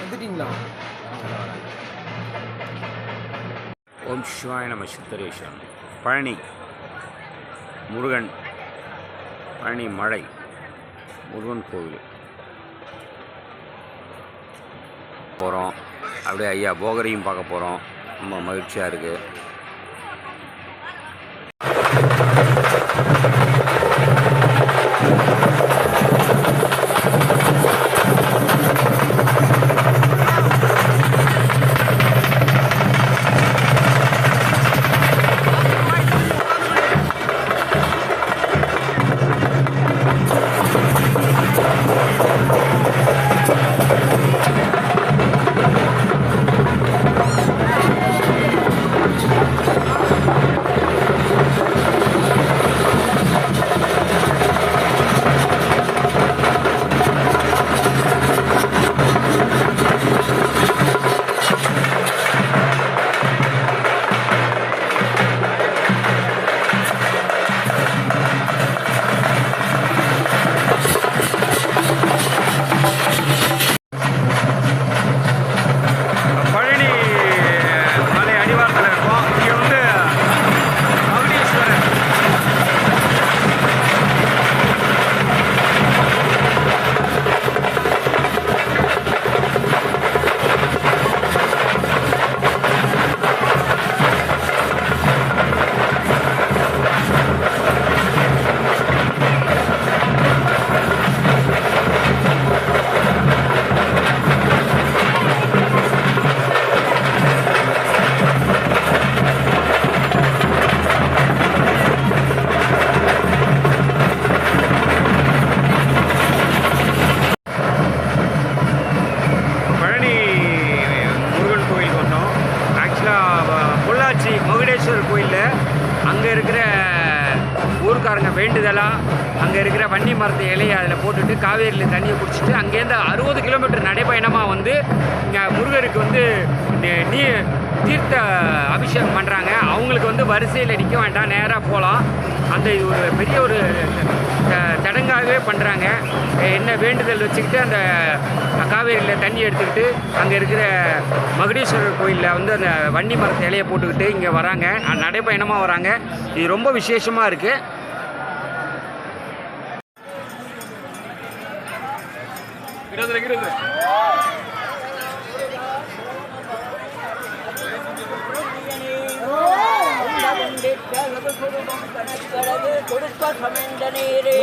வந்துட்டீங்களா? ஓம் சிவாய நம சித்தரேஷன் பழனி. முருகன் பழனி மலை முருகன் கோவில். போகிறோம் அப்படியே ஐயா போகரையும் பார்க்க போகிறோம் ரொம்ப மகிழ்ச்சியாக இருக்குது பொள்ளாச்சி மகுடேஸ்வரர் கோயிலில் அங்கே இருக்கிற ஊருக்காரங்க வேண்டுதலாக அங்கே இருக்கிற வன்னி மரத்து இலையை அதில் போட்டுட்டு காவேரியில் தண்ணியை குடிச்சிட்டு அங்கேருந்து அறுபது கிலோமீட்டர் நடைப்பயணமாக வந்து இங்கே முருகருக்கு வந்து நீ தீர்த்த அபிஷேகம் பண்ணுறாங்க அவங்களுக்கு வந்து வரிசையில் நிற்க வேண்டாம் நேராக போகலாம் அந்த இது ஒரு பெரிய ஒரு த- தடங்காகவே பண்ணுறாங்க என்ன வேண்டுதல் வச்சுக்கிட்டு அந்த காவேரியில் தண்ணி எடுத்துக்கிட்டு அங்கே இருக்கிற மகுடீஸ்வரர் கோயிலில் வந்து அந்த வன்னி மரத்தை இலையை போட்டுக்கிட்டு இங்கே வராங்க. நடைப்பயணமாக வராங்க. இது ரொம்ப விசேஷமாக இருக்குது கொடுப்ப சமைந்த நீரே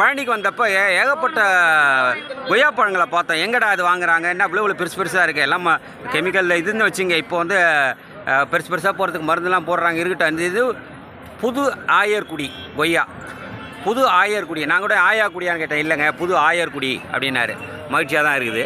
பழனிக்கு வந்தப்போ ஏ ஏகப்பட்ட கொய்யா பழங்களை பார்த்தோம். எங்கடா அது வாங்குறாங்க? என்ன இவ்வளோ இவ்வளோ பெருசு பெருசாக இருக்குது எல்லாம் கெமிக்கல் இதுன்னு வச்சுங்க. இப்போ வந்து பெருசு பெருசாக போகிறதுக்கு மருந்தெல்லாம் போடுறாங்க. இருக்கட்டும். அந்த இது புது ஆயர்குடி கொய்யா. புது ஆயர்குடி. நான் கூட ஆயாக்குடியான்னு கேட்டேன். இல்லைங்க புது ஆயர்குடி அப்படின்னாரு. மகிழ்ச்சியாக தான் இருக்குது.